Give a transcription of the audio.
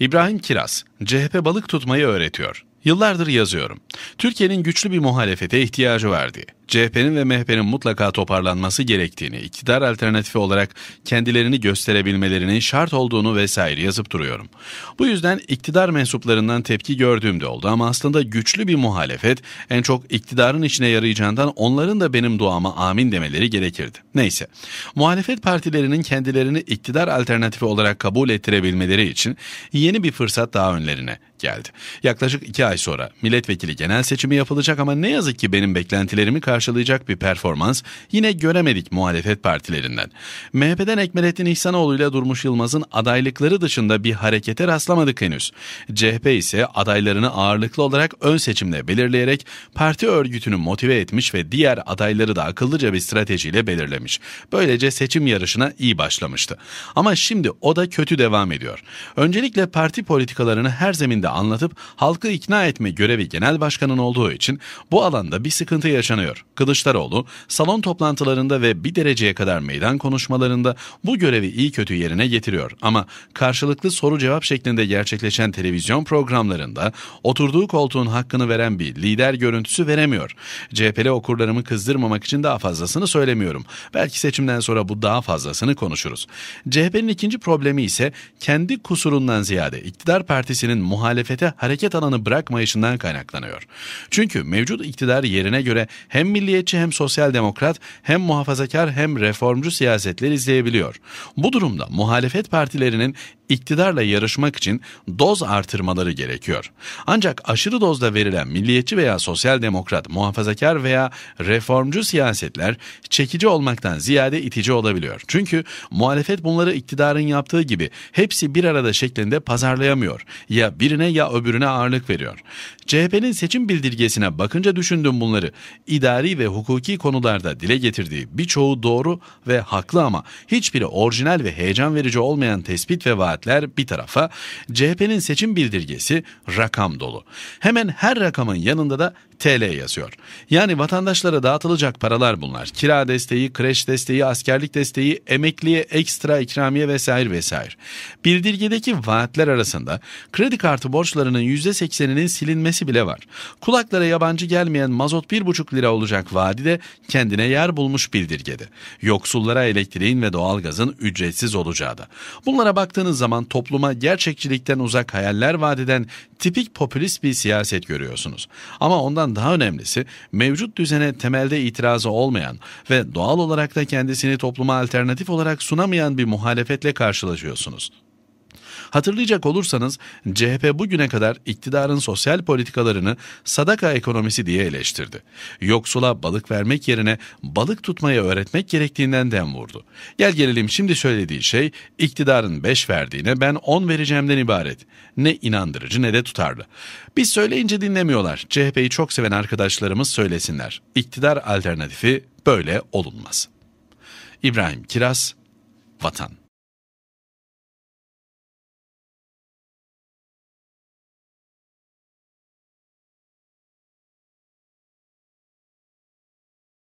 İbrahim Kiraz, CHP balık tutmayı öğretiyor. Yıllardır yazıyorum. Türkiye'nin güçlü bir muhalefete ihtiyacı var diye. CHP'nin ve MHP'nin mutlaka toparlanması gerektiğini, iktidar alternatifi olarak kendilerini gösterebilmelerinin şart olduğunu vesaire yazıp duruyorum. Bu yüzden iktidar mensuplarından tepki gördüğümde oldu ama aslında güçlü bir muhalefet en çok iktidarın içine yarayacağından onların da benim duama amin demeleri gerekirdi. Neyse, muhalefet partilerinin kendilerini iktidar alternatifi olarak kabul ettirebilmeleri için yeni bir fırsat daha önlerine geldi. Yaklaşık iki ay sonra milletvekili genel seçimi yapılacak ama ne yazık ki benim beklentilerimi karşılayacak bir performans yine göremedik muhalefet partilerinden. MHP'den Ekmelettin İhsanoğlu ile Durmuş Yılmaz'ın adaylıkları dışında bir harekete rastlamadık henüz. CHP ise adaylarını ağırlıklı olarak ön seçimle belirleyerek parti örgütünü motive etmiş ve diğer adayları da akıllıca bir stratejiyle belirlemiş. Böylece seçim yarışına iyi başlamıştı. Ama şimdi o da kötü devam ediyor. Öncelikle parti politikalarını her zeminde anlatıp halkı ikna etme görevi genel başkanın olduğu için bu alanda bir sıkıntı yaşanıyor. Kılıçdaroğlu salon toplantılarında ve bir dereceye kadar meydan konuşmalarında bu görevi iyi kötü yerine getiriyor. Ama karşılıklı soru cevap şeklinde gerçekleşen televizyon programlarında oturduğu koltuğun hakkını veren bir lider görüntüsü veremiyor. CHP'li okurlarımı kızdırmamak için daha fazlasını söylemiyorum. Belki seçimden sonra bu daha fazlasını konuşuruz. CHP'nin ikinci problemi ise kendi kusurundan ziyade iktidar partisinin muhalefet muhalefete hareket alanı bırakmayışından kaynaklanıyor. Çünkü mevcut iktidar yerine göre hem milliyetçi hem sosyal demokrat hem muhafazakar hem reformcu siyasetler izleyebiliyor. Bu durumda muhalefet partilerinin iktidarla yarışmak için doz artırmaları gerekiyor. Ancak aşırı dozda verilen milliyetçi veya sosyal demokrat, muhafazakar veya reformcu siyasetler çekici olmaktan ziyade itici olabiliyor. Çünkü muhalefet bunları iktidarın yaptığı gibi hepsi bir arada şeklinde pazarlayamıyor. Ya birine ya öbürüne ağırlık veriyor. CHP'nin seçim bildirgesine bakınca düşündüm bunları. İdari ve hukuki konularda dile getirdiği birçoğu doğru ve haklı ama hiçbiri orijinal ve heyecan verici olmayan tespit ve vaatler bir tarafa, CHP'nin seçim bildirgesi rakam dolu. Hemen her rakamın yanında da TL yazıyor. Yani vatandaşlara dağıtılacak paralar bunlar. Kira desteği, kreş desteği, askerlik desteği, emekliye ekstra ikramiye vesaire vesaire. Bildirgedeki vaatler arasında kredi kartı borçlarının %80'inin silinmesi bile var. Kulaklara yabancı gelmeyen mazot 1,5 lira olacak vaadi de kendine yer bulmuş bildirgede. Yoksullara elektriğin ve doğalgazın ücretsiz olacağı da. Bunlara baktığınız zaman topluma gerçekçilikten uzak hayaller vadeden tipik popülist bir siyaset görüyorsunuz. Ama ondan Bundan daha önemlisi mevcut düzene temelde itirazı olmayan ve doğal olarak da kendisini topluma alternatif olarak sunamayan bir muhalefetle karşılaşıyorsunuz. Hatırlayacak olursanız CHP bugüne kadar iktidarın sosyal politikalarını sadaka ekonomisi diye eleştirdi. Yoksula balık vermek yerine balık tutmayı öğretmek gerektiğinden dem vurdu. Gel gelelim şimdi söylediği şey iktidarın 5 verdiğine ben 10 vereceğimden ibaret. Ne inandırıcı ne de tutarlı. Biz söyleyince dinlemiyorlar. CHP'yi çok seven arkadaşlarımız söylesinler. İktidar alternatifi böyle olunmaz. İbrahim Kiraz, Vatan